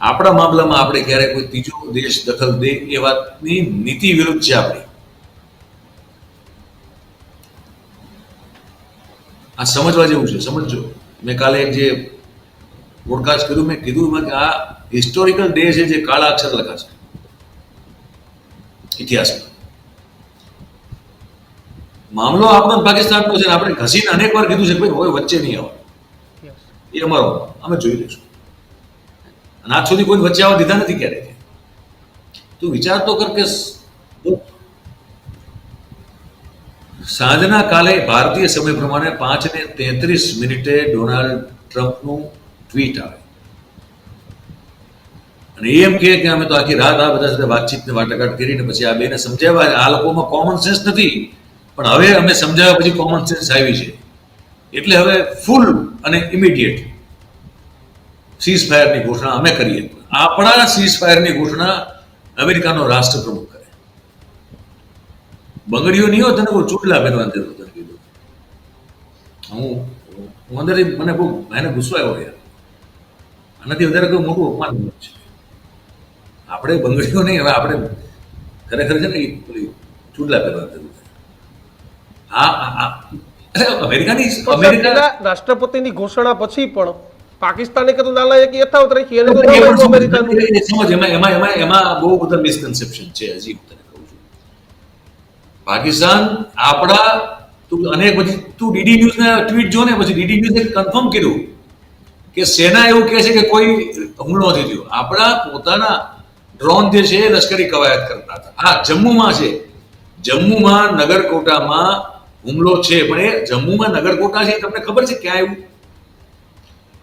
આપણા મામલામાં આપણે ક્યારે કોઈ ત્રીજો દેશ દખલ દે એ વાતની નીતિ વિરુદ્ધ છે આપણી. આ સમજવા જેવું છે સમજજો. મેં કાલે જે પોડકાસ્ટ કર્યું મેં કીધું એમાં કે આ હિસ્ટોરિકલ ડે છે જે કાળા અક્ષર લખા છે ઇતિહાસમાં. મામલો આપણો પાકિસ્તાનનો છે આપણે ઘસીને અનેક વાર કીધું છે કે ભાઈ હવે વચ્ચે નહીં આવે એ અમારો અમે જોઈ લઈશું. અને આજ સુધી કોઈ વચ્ચે આવવા દીધા નથી ક્યારેય. તું વિચાર તો કર કે સાંજના કાલે ભારતીય સમય પ્રમાણે પાંચ ને તેત્રીસ મિનિટે ડોનાલ્ડ ટ્રમ્પનું ટ્વીટ આવે. અને એમ કહે કે અમે તો આખી રાત આ બધા સાથે વાતચીતને વાટાઘાટ કરીને પછી આ બેને સમજાવ્યા. આ લોકોમાં કોમન સેન્સ નથી. પણ હવે અમે સમજાવ્યા પછી કોમન સેન્સ આવી છે. એટલે હવે ફૂલ અને ઇમિડિયેટ સીઝ ફાયરની ઘોષણા અમે કરીએ. આપણા સીઝ ફાયરની ઘોષણા અમેરિકાનો રાષ્ટ્રપ્રમુખ કરે. બંગડીઓ નહીં હોય તને કોઈ ચૂંટલા પહેરવાની જરૂર તને કીધું હું હું મને બહુ એને ગુસ્સો આવ્યો યાર. આનાથી વધારે કોઈ મોટું અપમાન છે આપણે બંગડીઓ નહીં હવે આપણે ખરેખર છે ને એ પેલી ચૂંટલા પહેરવાની જરૂર આ અમેરિકાની અમેરિકા રાષ્ટ્રપતિની ઘોષણા પછી પણ પાકિસ્તાને કીધું નાલાયક યથાવત રાખી એને તો અમેરિકાનું. સમજ એમાં એમાં એમાં એમાં બહુ બધા મિસકન્સેપ્શન છે હજી હું તને કહું છું. પાકિસ્તાન આપણા તું અને પછી તું ડીડી ન્યૂઝ ના ટ્વીટ જો ને પછી ડીડી ન્યૂઝે કન્ફર્મ કર્યું કે સેના એવું કહે છે કે કોઈ હુમલો નથી થયો. આપણા પોતાના ડ્રોન જે છે એ લશ્કરી કવાયત કરતા હતા. હા જમ્મુમાં છે. જમ્મુમાં નગરકોટામાં હુમલો છે પણ એ જમ્મુમાં નગરકોટા છે તમને ખબર છે ક્યાં આવ્યું?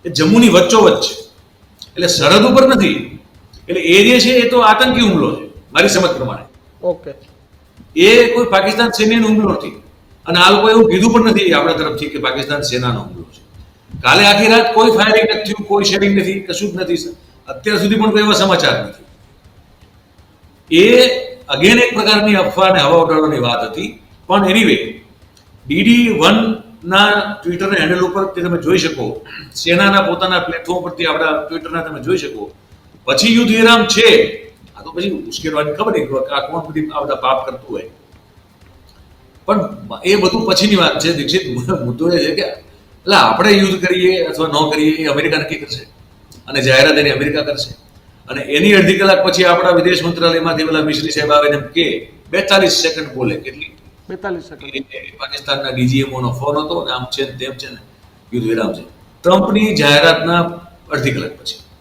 એ જમ્મુની વચ્ચોવચ્ચ છે. એટલે સરહદ ઉપર નથી. એટલે એ જે છે એ તો આતંકી હુમલો છે મારી સમજ પ્રમાણે. ઓકે. એ કોઈ પાકિસ્તાન સૈન્યનો હુમલો નથી. અને આ લોકો એવું કીધું પણ નથી આપણા તરફથી કે પાકિસ્તાન સેનાનો હુમલો છે. કાલે આખી રાત કોઈ ફાયરિંગ નથી થયું કોઈ શેરિંગ નથી કશું જ નથી. અત્યાર સુધી પણ કોઈ એવા સમાચાર નથી. એ અગેન એક પ્રકારની અફવા અને હવા ઉડાડવાની વાત હતી. પણ એનીવે ડીડી વન ના ટ્વિટર હેન્ડલ ઉપર તમે જોઈ શકો. સેનાના પોતાના પ્લેટફોર્મ પરથી આપણા ટ્વિટરના તમે જોઈ શકો. પછી યુદ્ધ વિરામ છે. આ તો પછી ઉશ્કેરવાની ખબર નહીં આ કોણ બધી આ બધા પાપ કરતું હોય. પણ એ બધું પછીની વાત છે, દીક્ષિત. મુદ્દો એ છે કે એટલે આપણે યુદ્ધ કરીએ અથવા ન કરીએ એ અમેરિકા નક્કી કરશે. અને જાહેરાત એની અમેરિકા કરશે. અને એની અડધી કલાક પછી આપણા વિદેશ મંત્રાલયમાંથી પેલા મિશ્રી સાહેબ આવે એમ કે બેતાલીસ સેકન્ડ બોલે, કેટલી? બેતાલીસ સેકન્ડ પાકિસ્તાનના ડીજીએમઓ ફોન હતો ને આમ છે તેમ છે ને યુદ્ધ વિરામ છે. ટ્રમ્પની જાહેરાતના અડધી કલાક પછી.